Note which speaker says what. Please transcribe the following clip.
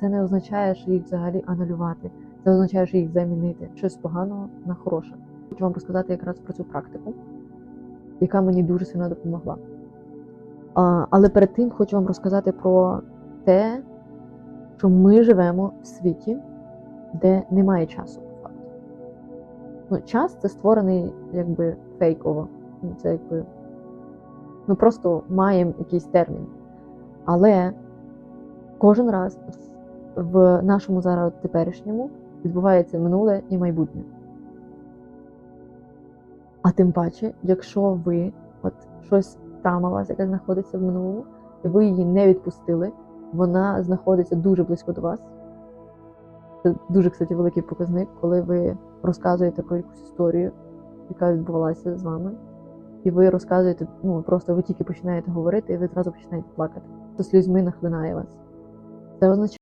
Speaker 1: це не означає, що їх взагалі анулювати. Це означає, що їх замінити щось поганого на хороше. Хочу вам розказати якраз про цю практику, яка мені дуже сильно допомогла. А, але перед тим хочу вам розказати про те, що ми живемо в світі, де немає часу. Ну, час це створений якби фейково. Ну, Це якби ми просто маємо якийсь термін. Але кожен раз в нашому зараз теперішньому відбувається минуле і майбутнє. А тим паче, якщо ви от щось травма у вас, яка знаходиться в минулому, і ви її не відпустили, вона знаходиться дуже близько до вас. Це дуже, кстати, великий показник, коли ви розказуєте про якусь історію, яка відбувалася з вами, і ви розказуєте, ну просто ви тільки починаєте говорити, і ви одразу починаєте плакати. То слізьми нахлинає вас. Це означає.